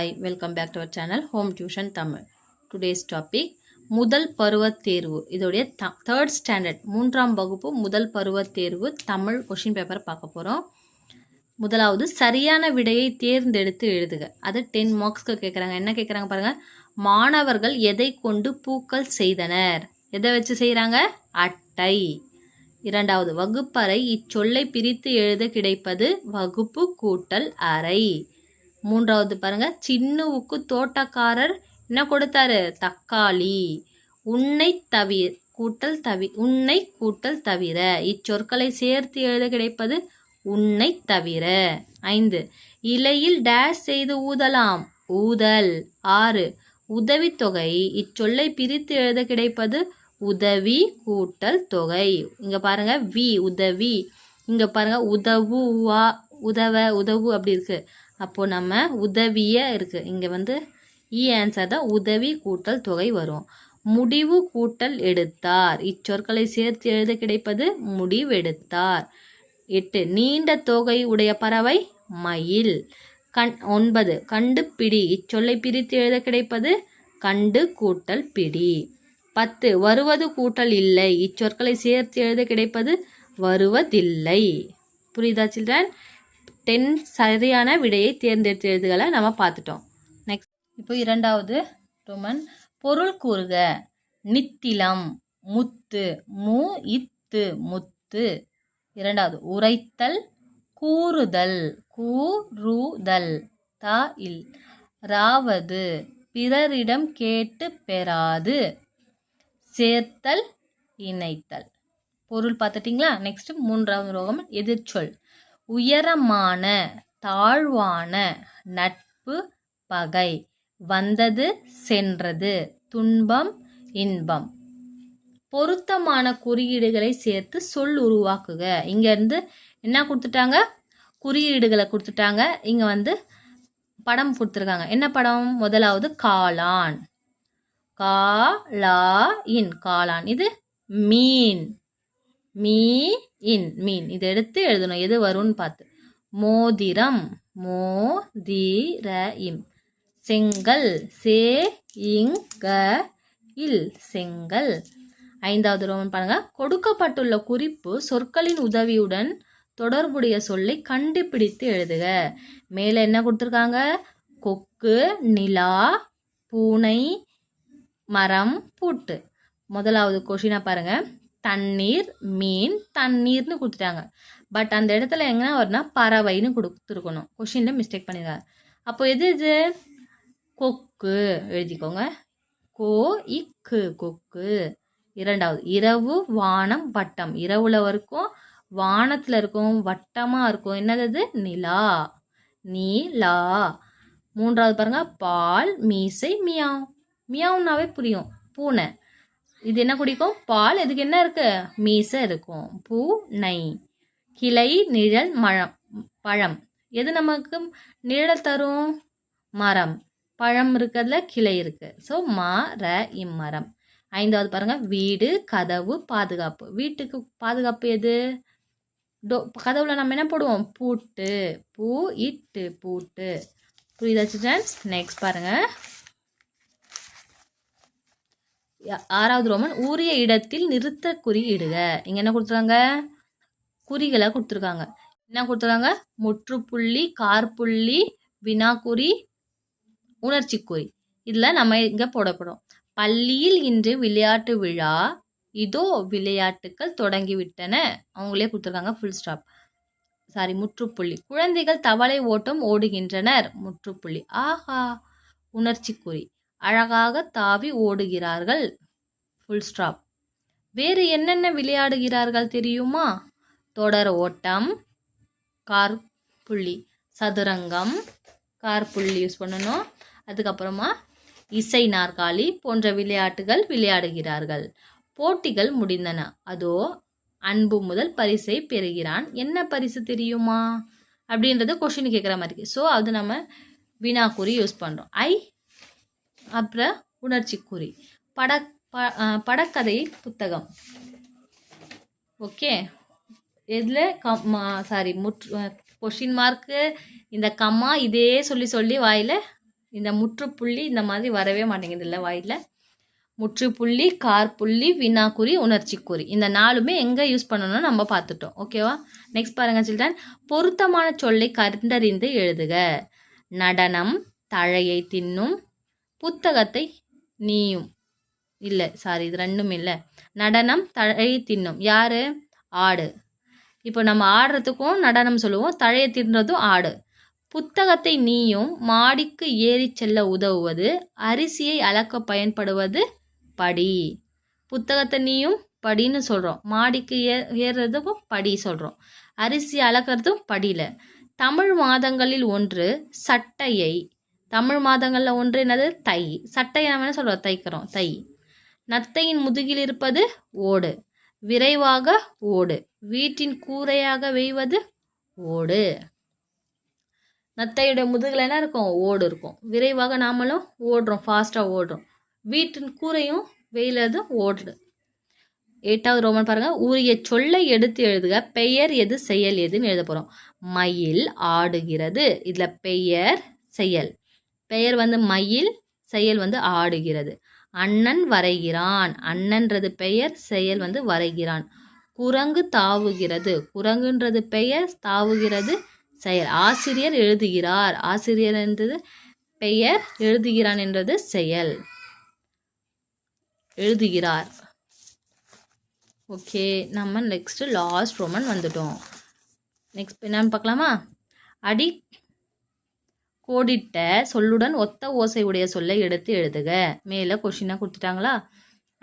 Hi welcome back to our channel home tuition Tamil today's topic முதல் பருவத் தேர்வு. இதோடைய த தேர்ட் ஸ்டாண்டர்ட் மூன்றாம் வகுப்பு முதல் பருவத் தேர்வு தமிழ் கொஷின் பேப்பர் பார்க்க போகிறோம் முதலாவது சரியான விடையை தேர்ந்தெடுத்து எழுதுக. அது டென் மார்க்ஸ்க்கு கேட்குறாங்க என்ன கேட்குறாங்க பாருங்கள் மாணவர்கள் எதை கொண்டு பூக்கள் செய்தனர்? எதை வச்சு செய்கிறாங்க அட்டை. இரண்டாவது வகுப்பறை இச்சொல்லை பிரித்து எழுத கிடைப்பது வகுப்பு கூட்டல் அறை. மூன்றாவது பாருங்க. சின்னுவுக்கு தோட்டக்காரர் என்ன கொடுத்தாரு? தக்காளி. உன்னை தவிர கூட்டல் தவி உன்னை கூட்டல் தவிர. இச்சொற்களை சேர்த்து எழுத கிடைப்பது உன்னை தவிர. ஐந்து. இலையில் டேஷ் செய்து ஊதலாம். ஊதல். ஆறு. உதவித்தொகை. இச்சொல்லை பிரித்து எழுத கிடைப்பது உதவி கூட்டல் தொகை. இங்க பாருங்க. வி. உதவி. இங்க பாருங்க. உதவு உதவ உதவு அப்படி இருக்கு. அப்போ நம்ம உதவிய இருக்கு. இங்க வந்து e இ ஆன்சர் தான் உதவி கூட்டல் தொகை வரும். முடிவு கூட்டல் எடுத்தார். இச்சொற்களை சேர்த்து எழுத கிடைப்பது முடிவெடுத்தார் எட்டு நீண்ட தொகை உடைய பறவை மயில். கண் ஒன்பது கண்டுபிடி இச்சொல்லை பிரித்து எழுத கிடைப்பது கண்டு கூட்டல் பிடி. பத்து வருவது கூட்டல் இல்லை. இச்சொற்களை சேர்த்து எழுத கிடைப்பது வருவதில்லை. புரியுதா சில்ட்ரன்? டென் சரியான விடையை தேர்ந்தெடுத்து எழுதுகளை நம்ம பார்த்துட்டோம். நெக்ஸ்ட் இப்போ இரண்டாவது ரோமன் பொருள் கூறுக. நித்திலம் முத்து மு இத்து முத்து. இரண்டாவது உரைத்தல் கூறுதல் கூறுதல் தா இல். ராவது பிறரிடம் கேட்டு பெறாது. சேர்த்தல் இணைத்தல். பொருள் பார்த்துட்டிங்களா? நெக்ஸ்ட் மூன்றாவது ரோகம் எதிர்ச்சொல். உயரமான தாழ்வான நட்பு பகை. வந்தது சென்றது துன்பம் இன்பம். பொருத்தமான குறியீடுகளை சேர்த்து சொல் உருவாக்குக. இங்கேருந்து என்ன கொடுத்துட்டாங்க? குறியீடுகளை கொடுத்துட்டாங்க. இங்கே வந்து படம் கொடுத்துருக்காங்க. என்ன படம்? முதலாவது காளான். கா லா இன். காளான். இது மீன். மீ இன் மீன். இதை எடுத்து எழுதணும். எது வரும்னு பார்த்து. மோதிரம். மோ தி ர இம் செங்கல். சே இங் க இல். செங்கல். ஐந்தாவது ரோமன் பாருங்க. கொடுக்கப்பட்டுள்ள குறிப்பு சொற்களின் உதவியுடன் தொடர்புடைய சொல்லை கண்டுபிடித்து எழுதுக. மேலே என்ன கொடுத்துருக்காங்க? கொக்கு நிலா பூனை மரம் பூட்டு. முதலாவது கொஷினை பாருங்கள் தண்ணீர் மீன் தண்ணீர்னு கொடுத்துட்டாங்க. பட் அந்த இடத்துல எங்கன்னா வரும்னா பறவைன்னு கொடுத்துருக்கணும். கொஷினில் மிஸ்டேக் பண்ணிருக்காங்க. அப்போ எது இது? கொக்கு. எழுதிக்கோங்க. கோ இக்கு. கொக்கு. இரண்டாவது இரவு வானம் வட்டம். இரவுல வரைக்கும் வானத்தில் இருக்கும் வட்டமாக இருக்கும். என்னது நிலா. நீலா. மூன்றாவது பாருங்க பால் மீசை மியாவ். மியாவுனாவே புரியும். பூனை. இது என்ன குடிக்கும்? பால். இதுக்கு என்ன இருக்கு? மீசை இருக்கும். பூ நை கிளை நிழல் மழம். பழம். எது நமக்கு நிழல் தரும்? மரம். பழம் இருக்கிறதுல கிளை இருக்கு. ஸோ ம ர இம்மரம் ஐந்தாவது பாருங்க. வீடு கதவு பாதுகாப்பு. வீட்டுக்கு பாதுகாப்பு எது? டோ கதவுல நம்ம என்ன போடுவோம்? பூட்டு. பூ இட்டு பூட்டு. புரியுதா நெக்ஸ்ட் பாருங்க. ஆறாவது ரோமன் உரிய இடத்தில் நிறுத்த குறியிடுக. இங்கே என்ன கொடுத்துருக்காங்க? குறிகளை கொடுத்துருக்காங்க. என்ன கொடுத்துருக்காங்க? முற்றுப்புள்ளி கார்புள்ளி வினாக்குறி உணர்ச்சி குறி இதில் நம்ம இங்கே போடப்படும். பள்ளியில் இன்று விளையாட்டு விழா இதோ விளையாட்டுக்கள் தொடங்கிவிட்டன. அவங்களே கொடுத்துருக்காங்க ஃபுல் ஸ்டாப் சாரி முற்றுப்புள்ளி. குழந்தைகள் தவளை ஓட்டம் ஓடுகின்றனர். முற்றுப்புள்ளி. ஆஹா உணர்ச்சி குறி அழகாக தாவி ஓடுகிறார்கள். ஃபுல் ஸ்டாப் வேறு என்னென்ன விளையாடுகிறார்கள் தெரியுமா? தொடர் ஓட்டம் கார் புள்ளி சதுரங்கம் கார் புள்ளி யூஸ் பண்ணணும். அதுக்கப்புறமா இசை நாற்காலி போன்ற விளையாட்டுகள் விளையாடுகிறார்கள். போட்டிகள் முடிந்தன. அதோ அன்பு முதல் பரிசை பெறுகிறான். என்ன பரிசு தெரியுமா? அப்படின்றது கொஷின் கேட்குற மாதிரி. ஸோ அது நம்ம வினாக்குறி யூஸ் பண்ணுறோம் ஐ அப்புறம் உணர்ச்சி குறி. பட ப படக்கதை புத்தகம். ஓகே? இதில் கம் சாரி முற்று கொஷின் மார்க்கு இந்த கம்மா இதே சொல்லி சொல்லி வாயில் இந்த முற்றுப்புள்ளி இந்த மாதிரி வரவே மாட்டேங்குது இல்லை வாயில். முற்றுப்புள்ளி கார்புள்ளி வினாக்குறி உணர்ச்சிக்குறி இந்த நாலுமே எங்கே யூஸ் பண்ணணும்னு நம்ம பார்த்துட்டோம். ஓகேவா நெக்ஸ்ட் பாருங்க சில்ட்ரன். பொருத்தமான சொல்லை கண்டறிந்து எழுதுக. நடனம் தழையை தின்னும் புத்தகத்தை நீயும். இல்லை சாரி இது ரெண்டும் இல்லை. நடனம் தழையை தின்னும். யார்? ஆடு. இப்போ நம்ம ஆடுறதுக்கும் நடனம் சொல்லுவோம் தழையை தின்றதும் ஆடு. புத்தகத்தை நீயும் மாடிக்கு ஏறிச் செல்ல உதவுவது அரிசியை அளக்க பயன்படுவது படி. புத்தகத்தை நீயும் படின்னு சொல்கிறோம் மாடிக்கு ஏ ஏறுறதுக்கும் படி சொல்கிறோம் அரிசி அளக்கிறதும் படியில். தமிழ் மாதங்களில் ஒன்று சட்டையை தமிழ் மாதங்களில் ஒன்று என்னது? தை. சட்டையை நம்ம என்ன சொல்கிறோம் தைக்கிறோம். தை. நத்தையின் முதுகில் இருப்பது ஓடு. விரைவாக ஓடு. வீட்டின் கூரையாக வெய்வது ஓடு. நத்தையுடைய முதுகில் என்ன இருக்கும்? ஓடு இருக்கும். விரைவாக நாமளும் ஓடுறோம். ஃபாஸ்ட்டாக ஓடுறோம். வீட்டின் கூரையும் வெயிலதும் ஓடுது. எட்டாவது ரோமன் பாருங்க. உரிய சொல்லை எடுத்து எழுதுக. பெயர் எது? செயல் எதுன்னு எழுத போகிறோம் மயில் ஆடுகிறது. இதில் பெயர் செயல். பெயர் வந்து மயில் செயல் வந்து ஆடுகிறது. அண்ணன் வரைகிறான். அண்ணன்றது பெயர் செயல் வந்து வரைகிறான். குரங்கு தாவுகிறது. குரங்குன்றது பெயர் தாவுகிறது செயல். ஆசிரியர் எழுதுகிறார். ஆசிரியர் என்றது பெயர் எழுதுகிறான் என்றது செயல். எழுதுகிறார். ஓகே நம்ம நெக்ஸ்ட்டு லாஸ்ட் ரோமன் வந்துட்டோம். நெக்ஸ்ட் என்னன்னு பார்க்கலாமா? அடி கோடிட்ட சொல்லுடன் ஒத்த ஓசை உடைய சொல்லை எடுத்து எழுதுக. மேலே கொஷினாக கொடுத்துட்டாங்களா?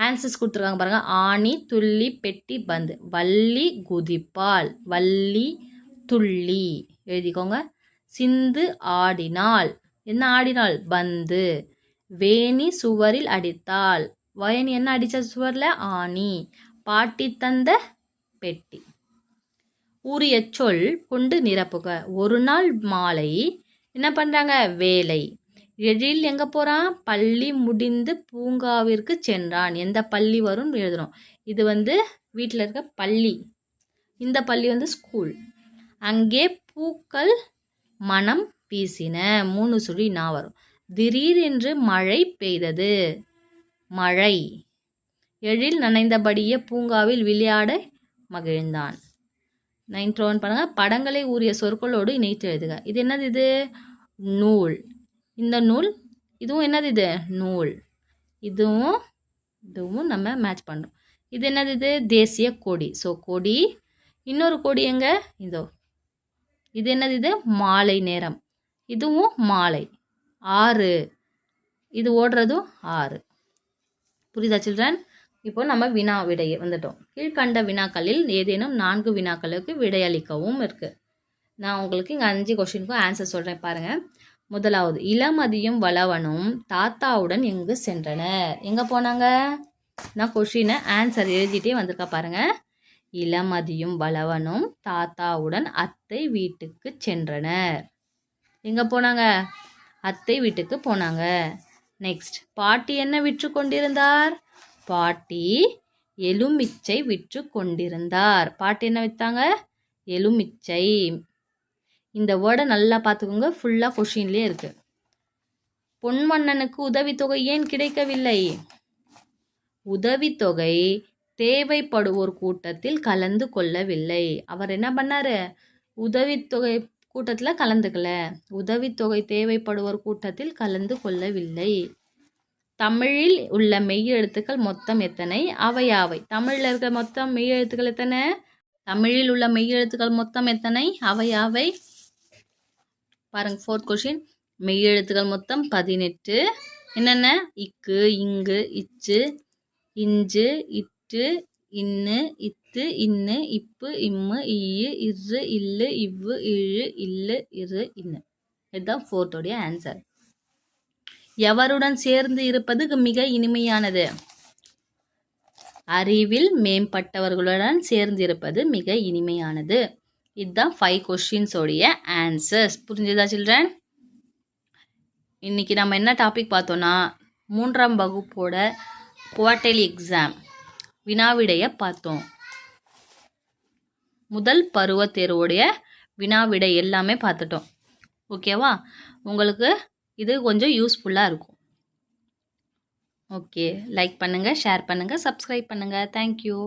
ஆன்சர்ஸ் கொடுத்துருக்காங்க பாருங்கள் ஆணி துள்ளி பெட்டி பந்து. வள்ளி குதிப்பால். வள்ளி துள்ளி. எழுதிக்கோங்க. சிந்து ஆடினாள் என்ன ஆடினாள் பந்து. வேணி சுவரில் அடித்தாள் வயனி என்ன அடித்த சுவரில்? ஆணி. பாட்டி தந்த பெட்டி. உரிய சொல் கொண்டு நிரப்புக. ஒரு நாள் மாலை என்ன பண்ணுறாங்க வேலை. எழில் எங்கே போகிறான் பள்ளி முடிந்து பூங்காவிற்கு சென்றான். எந்த பள்ளி வரும்னு எழுதணும் இது வந்து வீட்டில் இருக்க பள்ளி. இந்த பள்ளி வந்து ஸ்கூல் அங்கே பூக்கள் மனம் வீசின. மூணு சுழி நான் வரும். திடீரென்று மழை பெய்தது. மழை. எழில் நனைந்தபடியே பூங்காவில் விளையாட மகிழ்ந்தான். நைன்த் ஒன் பாருங்க படங்களை உரிய சொற்களோடு இணைத்து எழுதுக. இது என்னது இது? நூல். இந்த நூல் இதுவும் என்னது இது? நூல். இதுவும் இதுவும் நம்ம மேட்ச் பண்ணோம் இது என்னது இது? தேசிய கொடி. ஸோ கொடி இன்னொரு கொடி எங்க? இதோ. இது என்னது இது? மாலை நேரம். இதுவும் மாலை. ஆறு. இது ஓடுறதும் ஆறு. புரியுதா சில்ட்ரன் இப்போ நம்ம வினா விடை வந்துட்டோம். கீழ்கண்ட வினாக்களில் ஏதேனும் நான்கு வினாக்களுக்கு விடையளிக்கவும் இருக்குது நான் உங்களுக்கு இங்கே அஞ்சு கொஷினுக்கும் ஆன்சர் சொல்கிறேன் பாருங்கள் முதலாவது இளமதியும் வளவனும் தாத்தாவுடன் எங்கு சென்றனர்? எங்கே போனாங்க? நான் கொஷினை ஆன்சர் எழுதிட்டே வந்திருக்கா பாருங்க. இளமதியும் வளவனும் தாத்தாவுடன் அத்தை வீட்டுக்கு சென்றனர். எங்கே போனாங்க? அத்தை வீட்டுக்கு போனாங்க. நெக்ஸ்ட் பாட்டி என்ன விற்று கொண்டிருந்தார் பாட்டி எலுமிச்சை விற்று கொண்டிருந்தார். பாட்டி என்ன விற்றாங்க எலுமிச்சை. இந்த வேர்டை நல்லா பார்த்துக்கோங்க. ஃபுல்லாக கொஷின்லேயே இருக்கு. பொன்மன்னனுக்கு உதவித்தொகை ஏன் கிடைக்கவில்லை? உதவித்தொகை தேவைப்படுவோர் கூட்டத்தில் கலந்து கொள்ளவில்லை. அவர் என்ன பண்ணாரு? உதவித்தொகை கூட்டத்தில் கலந்துக்கல. உதவித்தொகை தேவைப்படுவோர் கூட்டத்தில் கலந்து கொள்ளவில்லை. தமிழில் உள்ள மெய் எழுத்துக்கள் மொத்தம் எத்தனை? அவையாவை தமிழில் இருக்கிற மொத்தம் மெய் எழுத்துக்கள் எத்தனை? தமிழில் உள்ள மெய் எழுத்துக்கள் மொத்தம் எத்தனை? அவையாவை பாருங்க ஃபோர்த் கொஷின் மெய் எழுத்துக்கள் மொத்தம் பதினெட்டு. என்னென்ன? இக்கு இங்கு இச்சு இஞ்சு இட்டு இன்னு இத்து இன்னு இப்பு இம்மு ஈயு இரு இல்லு இவ்வு இழு இல்லு இரு இன்னு. இதுதான் ஃபோர்த்தோடைய ஆன்சர் எவருடன் சேர்ந்து இருப்பது மிக இனிமையானது. அறிவில் மேம்பட்டவர்களுடன் சேர்ந்து இருப்பது மிக இனிமையானது. இதுதான் ஃபைவ் கொஷின்ஸோடைய ஆன்சர்ஸ் புரிஞ்சுதா சில்ட்ரன் இன்னைக்கு நம்ம என்ன டாபிக் பார்த்தோன்னா மூன்றாம் வகுப்போட குவார்டர்லி எக்ஸாம் வினாவிடைய பார்த்தோம். முதல் பருவ தேர்வுடைய வினாவிடை எல்லாமே பார்த்துட்டோம். ஓகேவா உங்களுக்கு இது கொஞ்சம் யூஸ்ஃபுல்லாக இருக்கும். ஓகே லைக் பண்ணுங்கள் ஷேர் பண்ணுங்கள் சப்ஸ்கிரைப் பண்ணுங்கள் தேங்க்யூ